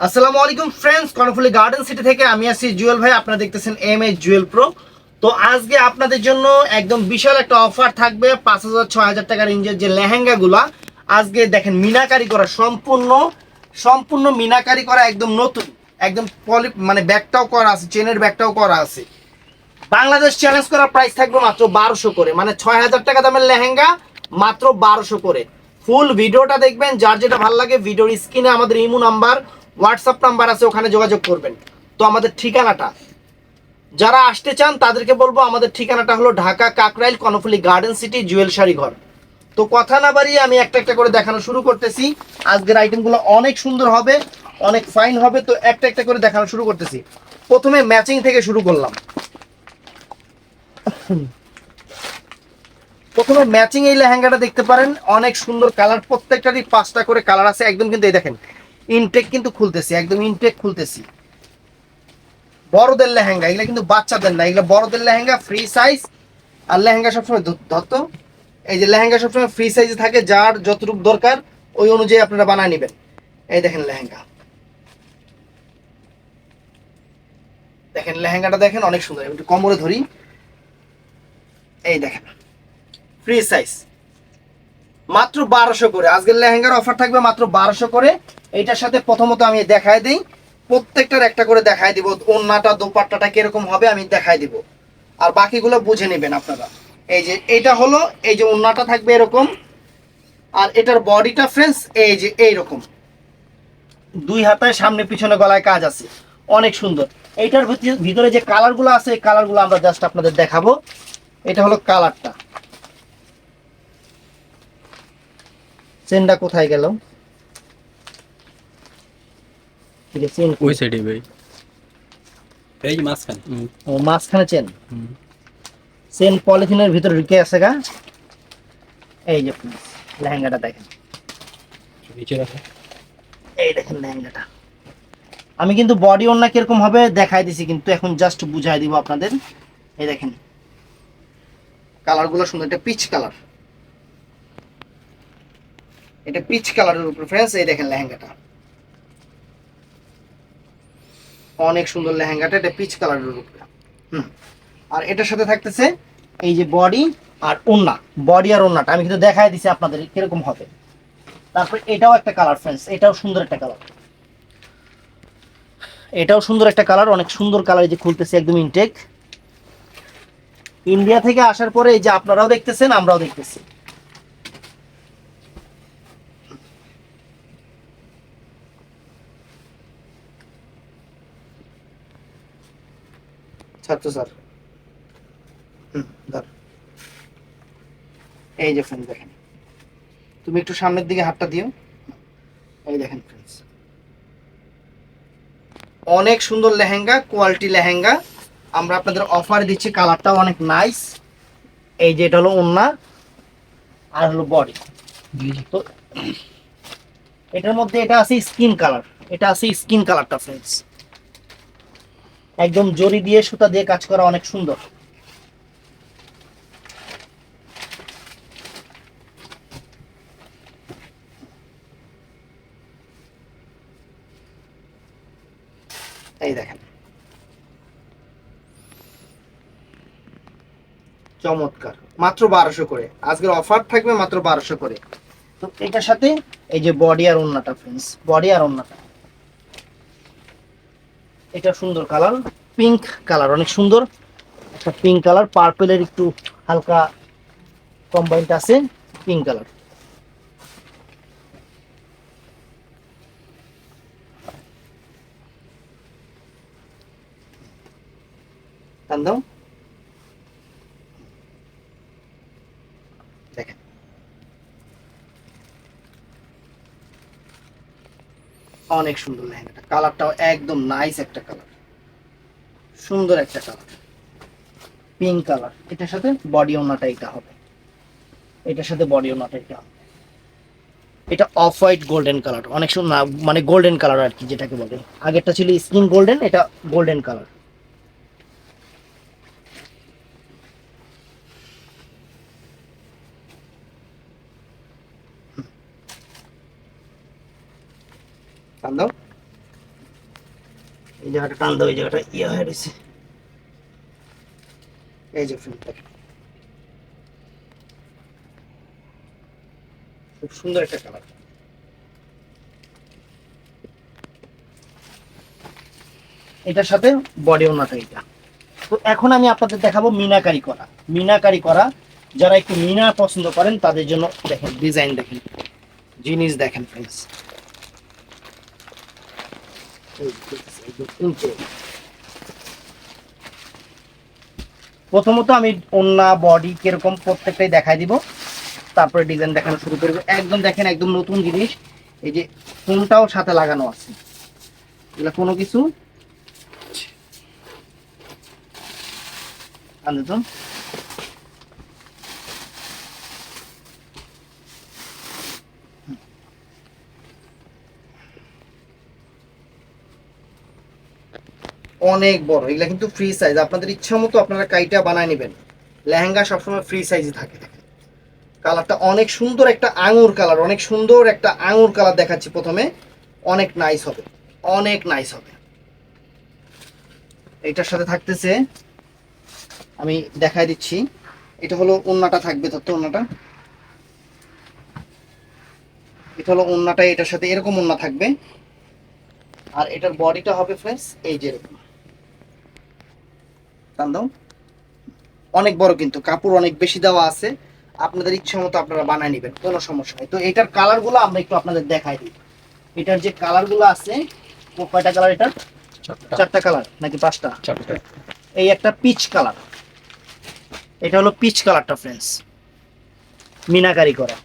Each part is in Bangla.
আসসালামু আলাইকুম ফ্রেন্ডস কর্ণফুলি গার্ডেন সিটি থেকে আমি আছি জুয়েল ভাই, আপনারা দেখতেছেন এম এ জুয়েল প্রো তো আজকে আপনাদের জন্য একদম বিশাল একটা অফার থাকবে, পাঁচ হাজার, ছয় হাজার টাকার রেঞ্জের যে লেহেঙ্গাগুলা। আজকে দেখেন মিনাকারি করা সম্পূর্ণ সম্পূর্ণ মিনাকারি করা একদম নতুন, একদম পলি মানে ব্যাগটাও করা আছে চেনের ব্যাগটাও করা আছে। বাংলাদেশ চ্যালেঞ্জ করার প্রাইস থাকবে মাত্র বারোশো করে মানে ছয় হাজার টাকা দামের লেহেঙ্গা মাত্র বারোশো করে। ফুল ভিডিওটা দেখবেন, যার যেটা ভালো লাগে ভিডিওর স্ক্রিনে আমাদের ইমো নাম্বার হোয়াটসঅ্যাপ নাম্বার আছে, ওখানে যোগাযোগ করবেন। তো আমাদের ঠিকানাটা, যারা আসতে চান তাদেরকে বলব, আমাদের ঠিকানাটা হলো Dhaka Kakrail Karnaphuli garden city, Jewel Sari Ghar. তো কথা না বাড়িয়ে আমি একটা একটা করে দেখানো শুরু করতেছি। আজকের আইটেমগুলো অনেক সুন্দর হবে, অনেক ফাইন হবে, তো একটা একটা করে দেখানো শুরু করতেছি। প্রথমে ম্যাচিং থেকে শুরু করলাম। প্রথমে ম্যাচিং এই লেহেঙ্গাটা দেখতে পারেন, অনেক সুন্দর কালার প্রত্যেকটারই পাঁচটা করে কালার আছে। একদম কিন্তু এই দেখেন ইনটেক কিন্তু খুলতেছি, একদম ইনটেক খুলতেছি। বড়দের লেহেঙ্গা, এগুলো কিন্তু বাচ্চাদের না, এগুলো বড়দের লেহেঙ্গা ফ্রি সাইজ আর লেহেঙ্গা সবসময় ধরত এই যে লেহেঙ্গা সবসময় ফ্রি সাইজে থাকে, যার যতটুকু দরকার, ওই অনুযায়ী আপনারা বানায় নেবেন। এই দেখেন লেহেঙ্গা। দেখেন লেহেঙ্গাটা দেখেন অনেক সুন্দর একটু কোমরে ধরি। এই দেখেন ফ্রি সাইজ মাত্র বারোশো করে। আজকের লেহেঙ্গার অফার থাকবে মাত্র বারোশো করে। এইটার সাথে প্রথমত আমি দেখায় দিই। প্রত্যেকটার একটা করে দেখায় দিব। ওন্নাটা, দোপাট্টাটা কীরকম হবে আমি দেখায় দিব। আর বাকিগুলো বুঝে নেবেন আপনারা। এই যে এটা হলো, এই যে ওন্নাটা থাকবে এরকম। আর এটার বডিটা ফ্রেন্স এই যে এইরকম। দুই হাতায় সামনে পিছনে গলায় কাজ আছে। অনেক সুন্দর। এইটার ভিতরে যে কালারগুলো আছে, এই কালারগুলো আমরা জাস্ট আপনাদের দেখাবো। এটা হলো কালারটা চেনটা কোথায় গেল? চেন ওই সাইডে ভাই। এই মাঝখানে। ও মাঝখানে চেন। চেন পলিথিনের ভিতরে ঢুকে আছে গা। এই যে লেহেঙ্গাটা দেখেন। নিচে রাখো। এই দেখেন লেহেঙ্গাটা। আমি কিন্তু বডি অন্য কীরকম হবে দেখাই দিছি কিন্তু এখন জাস্ট বুঝাই দিব আপনাদের। এই দেখেন। কালারগুলো সুন্দর এটা পিচ কালার এটা পিচ কালারের উপর ফ্রেন্ডস এই দেখেন লেহেঙ্গাটা। অনেক সুন্দর লেহেঙ্গাটা, এটা পিচ কালারের উপরে। হুম। আর এটার সাথে থাকতেছে এই যে বডি আর ওন্না বডি আর ওন্নাটা আমি কিন্তু দেখাই দিছি আপনাদের কীরকম হবে। তারপর এটাও একটা কালার ফ্রেন্ডস এটাও সুন্দর একটা কালার এটাও সুন্দর একটা কালার অনেক সুন্দর কালার এই যে খুলতেছে একদম ইনটেক ইন্ডিয়া থেকে আসার পরে এই যে আপনারাও দেখতেছেন, আমরাও দেখতেছি। ছাত্র স্যার। এই যে ফ্রেন্ড দেখেন। তুমি একটু সামনের দিকে হাতটা দিও। এই দেখেন ফ্রেন্ডস অনেক সুন্দর লেহেঙ্গা কোয়ালিটি লেহেঙ্গা। আমরা আপনাদের অফার দিচ্ছি কালারটাও অনেক নাইস এই যে এটা হলো ওন্না আর হলো বডি তো এটার মধ্যে এটা আছে স্কিন কালার এটা আছে স্কিন কালারটা ফ্রেন্ডস একদম জরি দিয়ে সুতা দিয়ে কাজ করা অনেক সুন্দর। এই দেখেন। চমৎকার। মাত্র বারোশো করে। আজকের অফার থাকবে মাত্র বারোশো করে। তো এটার সাথে এই যে বডি আর ওন্নাটা ফ্রেন্ডস বডি আর ওন্নাটা। এটা সুন্দর কালার পিঙ্ক কালার, অনেক সুন্দর। একটা পিঙ্ক কালার পার্পেলের একটু হালকা কম্বাইন্ড আছে পিঙ্ক কালার। টান দাও দেখেন অনেক সুন্দর লেহেঙ্গাটা কালারটাও একদম নাইস একটা কালার। সুন্দর একটা কালার। Pink colour. এটার সাথে বডি ওনাটা এটা হবে। এটার সাথে বডি ওনাটা এটা হবে। এটা অফ হোয়াইট গোল্ডেন কালার অনেক সুন্দর মানে গোল্ডেন কালার আর কি যেটাকে বলে। আগেরটা ছিল স্কিন গোল্ডেন এটা গোল্ডেন কালার টান দাও এই জায়গাটা টান দাও এই জায়গাটা ইয়ে হয়ে রয়েছে। এই যে দেখেন খুব সুন্দর একটা কালার। এটার সাথে বডি ওনাটা এটা। তো এখন আমি আপনাদের দেখাবো মিনাকারি করা। মিনাকারি করা, যারা একটু মিনা পছন্দ করেন, তাদের জন্য দেখেন ডিজাইন দেখেন। জিনিস দেখেন ফ্রেন্ডস প্রথমত আমি ওন্না বডি কীরকম প্রত্যেকটাই দেখাই দিব। তারপরে ডিজাইন দেখানো শুরু করব। একদম দেখেন, একদম নতুন জিনিস। এই যে ফোনটাও সাথে লাগানো আছে। এগুলো কোনো কিছু আনতে অনেক বড়। এগুলা কিন্তু ফ্রি সাইজ আপনাদের ইচ্ছা মতো আপনারা কাইটা বানায় নেবেন। লেহেঙ্গা সবসময় ফ্রি সাইজই থাকে। কালারটা অনেক সুন্দর একটা আঙুর কালার, অনেক সুন্দর একটা আঙুর কালার দেখাচ্ছি প্রথমে। অনেক নাইস হবে। অনেক নাইস হবে। এটার সাথে থাকতেছে, আমি দেখাই দিচ্ছি। এটা হলো ওন্নাটা থাকবে তত ওন্নাটা এটা হলো ওন্নাটা এটার সাথে এরকম ওন্না থাকবে। আর এটার বডিটা হবে ফ্রেন্ডস এই যে এরকম। টান দাও। অনেক বড় কিন্তু কাপড় অনেক বেশি দেওয়া আছে। আপনাদের ইচ্ছা মতো আপনারা বানায় নেবেন কোনো সমস্যা নেই। তো এটার কালারগুলো আমরা একটু আপনাদের দেখাই দিই। এটার যে কালারগুলো আছে কয়টা কালার এটার? চারটা। কালার নাকি পাঁচটা? এই একটা পিচ কালার। এটা হলো পিচ কালারটা ফ্রেন্ডস মিনাকারি করা।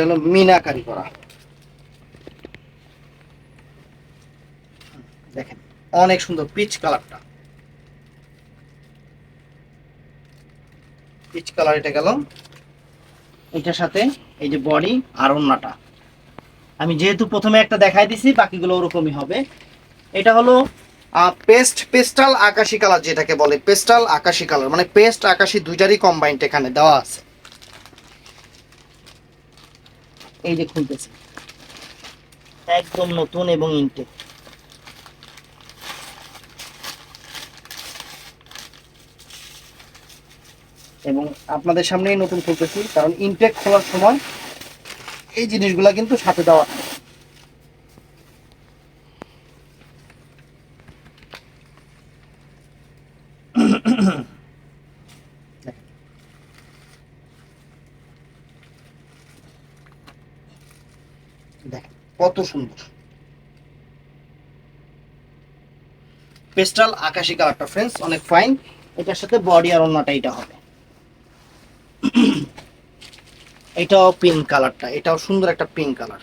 এটা হলো মিনাকারি করা। দেখেন, অনেক সুন্দর পিচ কালারটা। পিচ কালার এটা গেল। এটার সাথে এই যে বডি আর ওন্নাটা আমি যেহেতু প্রথমে একটা দেখাই দিছি, বাকিগুলো ওরকমই হবে। এটা হলো পেস্ট, পেস্টাল আকাশি কালার যেটাকে বলে, পেস্টাল আকাশি কালার। মানে পেস্ট, আকাশি দুইটারই কম্বাইন্ড এখানে দেওয়া আছে। এই যে খুলতেছে। একদম নতুন এবং ইনটেক এবং আপনাদের সামনেই নতুন খুলতেছি কারণ ইনটেক খোলার সময় এই জিনিসগুলা কিন্তু সাথে দেওয়া থাকে। দেখেন কত সুন্দর। পেস্টাল আকাশি কালারটা ফ্রেন্ডস অনেক ফাইন এটার সাথে বডি আর অন্যটা এটা হবে। এটাও পিঙ্ক কালারটা এটাও সুন্দর একটা পিঙ্ক কালার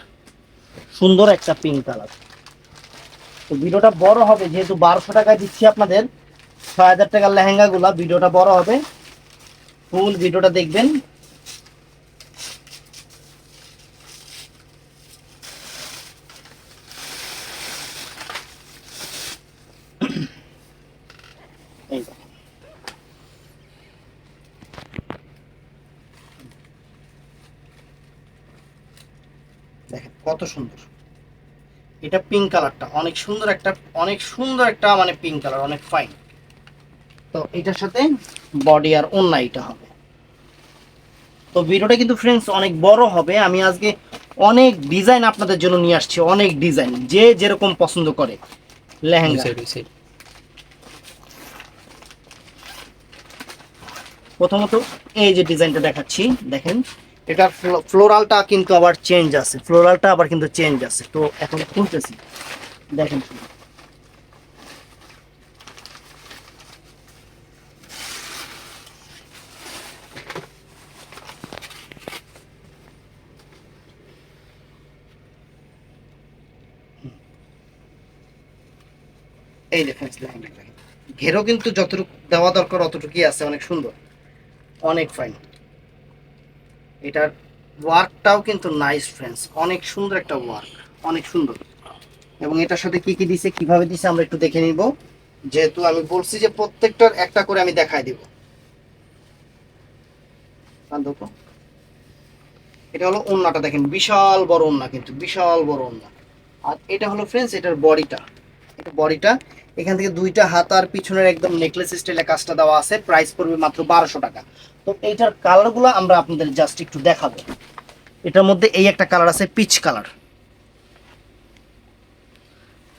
সুন্দর একটা পিঙ্ক কালার তো ভিডিওটা বড় হবে, যেহেতু বারোশো টাকায় দিচ্ছি আপনাদের, ছয় হাজার টাকার লেহেঙ্গা গুলা ভিডিওটা বড় হবে। ফুল ভিডিওটা দেখবেন এই দেখেন। দেখেন কত সুন্দর। এটা পিঙ্ক কালারটা অনেক সুন্দর একটা অনেক সুন্দর একটা মানে পিঙ্ক কালার অনেক ফাইন তো এটার সাথে বডি আর অন্য এটা হবে। তো ভিডিওটা কিন্তু ফ্রেন্ডস অনেক বড় হবে। আমি আজকে অনেক ডিজাইন আপনাদের জন্য নিয়ে আসছি অনেক ডিজাইন যে যেরকম পছন্দ করে। লেহেঙ্গা। প্রথমত এই যে ডিজাইনটা দেখাচ্ছি দেখেন। এটার ফ্লোরালটা কিন্তু আবার চেঞ্জ আছে। ফ্লোরালটা আবার কিন্তু চেঞ্জ আছে। তো এখন খুলতেছি দেখেন। এই দেখেন ঘেরও কিন্তু যতটুকু দেওয়া দরকার অতটুকুই আছে, অনেক সুন্দর। অনেক ফাইন এটার ওয়ার্কটাও কিন্তু নাইস ফ্রেন্ডস অনেক সুন্দর একটা ওয়ার্ক অনেক সুন্দর। এবং এটার সাথে কি কি দিছে, কীভাবে দিছে, আমরা একটু দেখে নিব। যেহেতু আমি বলছি যে প্রত্যেকটার একটা করে আমি দেখাই দিব। এটা হলো ওন্নাটা, দেখেন। বিশাল বড় ওন্না কিন্তু, বিশাল বড় ওন্না। আর এটা হলো ফ্রেন্ডস এটার বডিটা এটা বডিটা এখান থেকে দুইটা হাত আর পিছনের একদম নেকলেস স্টাইলে কাজটা দেওয়া আছে। প্রাইস পড়বে মাত্র বারোশো টাকা। তো এইটার কালারগুলো আমরা আপনাদের জাস্ট একটু দেখাবো। এটার মধ্যে এই একটা কালার আছে পিচ কালার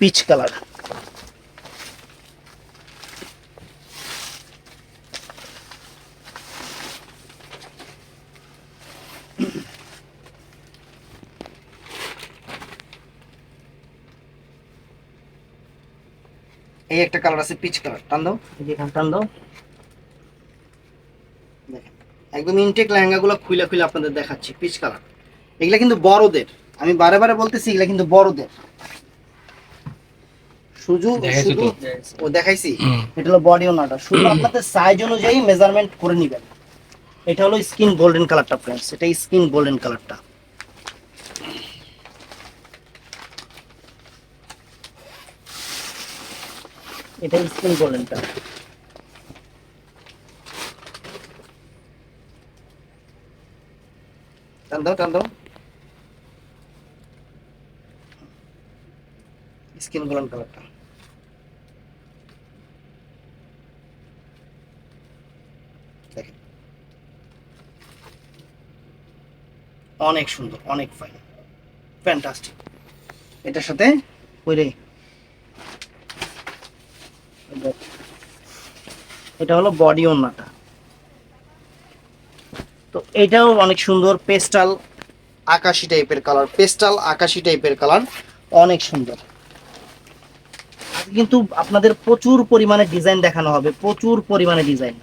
পিচ কালার এই একটা কালার আছে পিচ কালার। টান দাও। এই যে এখানে টান দাও। দেখেন একদম ইনটেক লেহেঙ্গাগুলো খুলে খুলে আপনাদের দেখাচ্ছি পিচ কালার। এগুলা কিন্তু বড়দের। আমি বারে বারে বলতেছি এগুলা কিন্তু বড়দের। শুধু ও দেখাইছি। এটা হলো বডি ওনাটা শুধু আপনাদের সাইজ অনুযায়ী মেজারমেন্ট করে নেবেন। এটা হলো স্কিন গোল্ডেন কালারটা ফ্রেন্ডস এটা স্কিন গোল্ডেন কালারটা এটা স্কিন গোল্ডেনটা টান দাও, টান স্কিন গোল্ডেন কালারটা। দেখেন। অনেক সুন্দর, অনেক ফাইন। ফ্যান্টাস্টিক এটার সাথে ওই রে এটা হলো বডি ওন্নাটা তো এটাও অনেক সুন্দর পেস্টাল আকাশি টাইপের কালার পেস্টাল আকাশি টাইপের কালার অনেক সুন্দর। কিন্তু আপনাদের প্রচুর পরিমাণে ডিজাইন দেখানো হবে, প্রচুর পরিমাণে ডিজাইন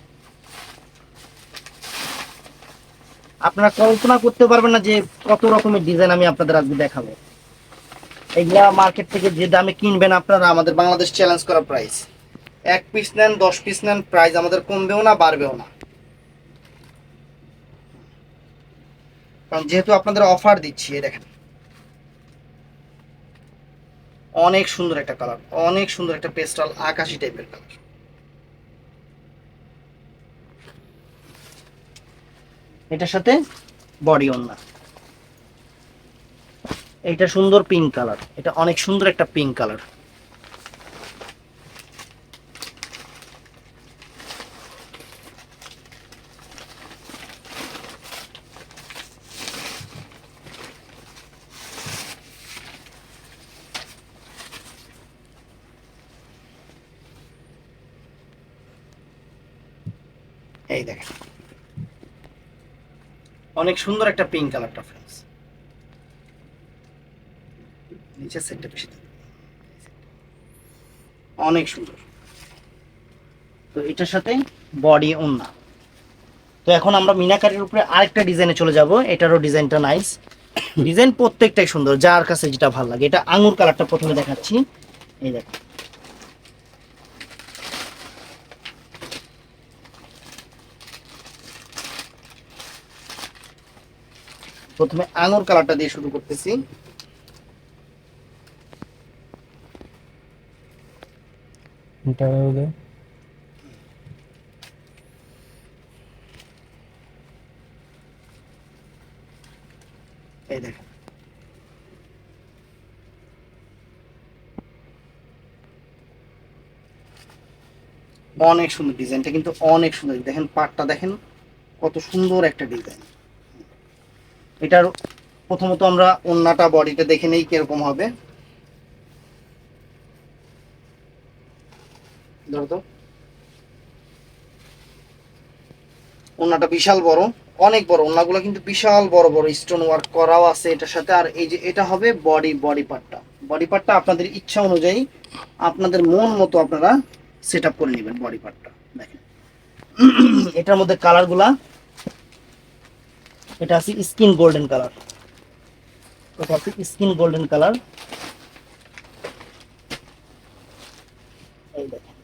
আপনারা কল্পনা করতে পারবেন না যে কত রকমের ডিজাইন আমি আপনাদের আজকে দেখাবো। এগুলা মার্কেট থেকে যে দামে কিনবেন আপনারা আমাদের বাংলাদেশ চ্যালেঞ্জ করা প্রাইস এক পিস নেন, দশ পিস নেন প্রাইস আমাদের কমবেও না, বাড়বেও না। কারণ যেহেতু আপনাদের অফার দিচ্ছি দেখেন। অনেক সুন্দর একটা কালার অনেক সুন্দর একটা পেস্টাল আকাশি টাইপের কালার এটার সাথে বডি ওন্না এটা সুন্দর পিঙ্ক কালার এটা অনেক সুন্দর একটা পিঙ্ক কালার এই দেখেন। অনেক সুন্দর একটা পিঙ্ক কালারটা ফ্রেন্ডস নিচের সেটটা বেশি। অনেক সুন্দর। তো এটার সাথে বডি ওন্না তো এখন আমরা মিনাকারির উপরে আরেকটা ডিজাইনে চলে যাব। এটারও ডিজাইনটা নাইস ডিজাইন প্রত্যেকটাই সুন্দর, যার কাছে যেটা ভালো লাগে। এটা আঙুর কালারটা প্রথমে দেখাচ্ছি। এই দেখো প্রথমে আঙুর কালারটা দিয়ে শুরু করতেছি। এই দেখেন। অনেক সুন্দর ডিজাইনটা কিন্তু অনেক সুন্দর। দেখেন পাটটা দেখেন কত সুন্দর একটা ডিজাইন। এটার প্রথমত আমরা ওন্নাটা বডিটা দেখে নেই কীরকম হবে। ধরো তো। ওন্নাটা বিশাল বড়, অনেক বড়। ওন্নাগুলো কিন্তু বিশাল বড় বড় স্টোন ওয়ার্ক করাও আছে এটার সাথে। আর এই যে এটা হবে বডি বডি পার্টটা বডি পার্টটা আপনাদের ইচ্ছা অনুযায়ী আপনাদের মন মতো আপনারা সেট আপ করে নেবেন বডি পার্টটা দেখেন। এটার মধ্যে কালারগুলা এটা আছে স্কিন গোল্ডেন কালার। এটা আছে স্কিন গোল্ডেন কালার। এই দেখেন।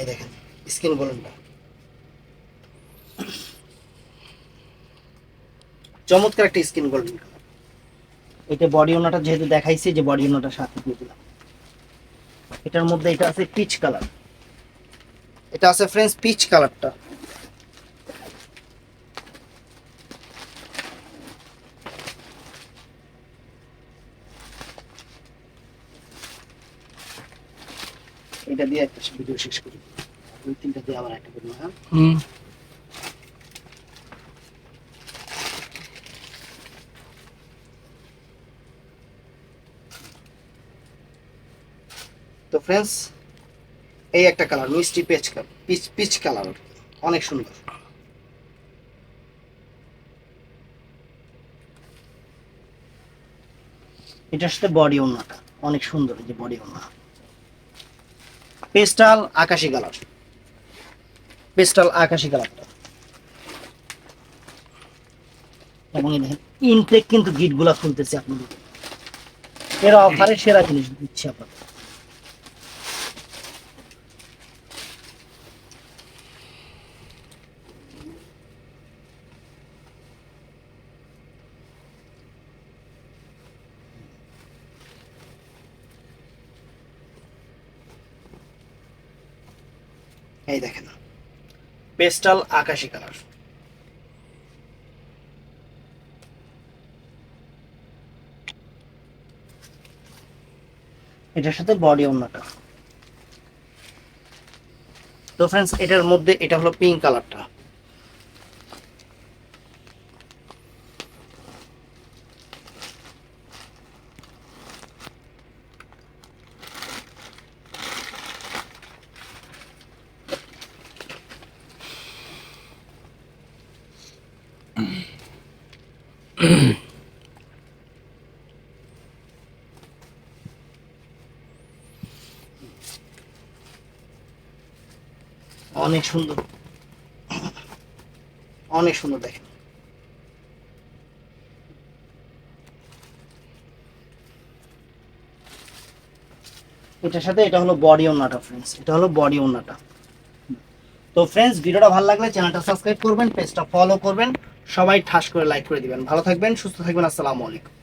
এই দেখেন স্কিন না। চমৎকার একটা স্কিন গোল্ডেন কালার এটা বডি ওনাটা যেহেতু দেখাইছি যে বডি ওনাটা সাথে দিয়ে দিলাম। এটার মধ্যে এটা আছে পিচ কালার এটা আছে ফ্রেন্ডস পিচ কালারটা এটা দিয়ে একটা ভিডিও শেষ করি। দুই তিনটা দিয়ে আবার একটা করব হ্যাঁ? তো ফ্রেন্ডস এই একটা কালার মিষ্টি পেচ কালার পিচ পিচ কালার অনেক সুন্দর। এটার সাথে বডি ওনাটা অনেক সুন্দর যে বডি ওনা পেস্টাল আকাশি কালার। পেস্টাল আকাশি দেখেন ইনটেক কিন্তু গিটগুলা খুলতেছে আপনাদের। এরা অফারে সেরা জিনিস দিচ্ছে আপনাদের। এই দেখেন। পেস্টাল আকাশি কালার। এটার সাথে বডি অন্যটা। তো ফ্রেন্ডস এটার মধ্যে এটা হলো পিঙ্ক কালারটা অনেক সুন্দর। অনেক সুন্দর দেখেন। এটার সাথে এটা হলো বডি ওনাটা ফ্রেন্ডস এটা হলো বডি ওনাটা তো ফ্রেন্ডস ভিডিওটা ভালো লাগলে চ্যানেলটা সাবস্ক্রাইব করবেন পেজটা ফলো করবেন। সবাই ঠাস করে লাইক করে দিবেন। ভালো থাকবেন সুস্থ থাকবেন আসসালামু আলাইকুম।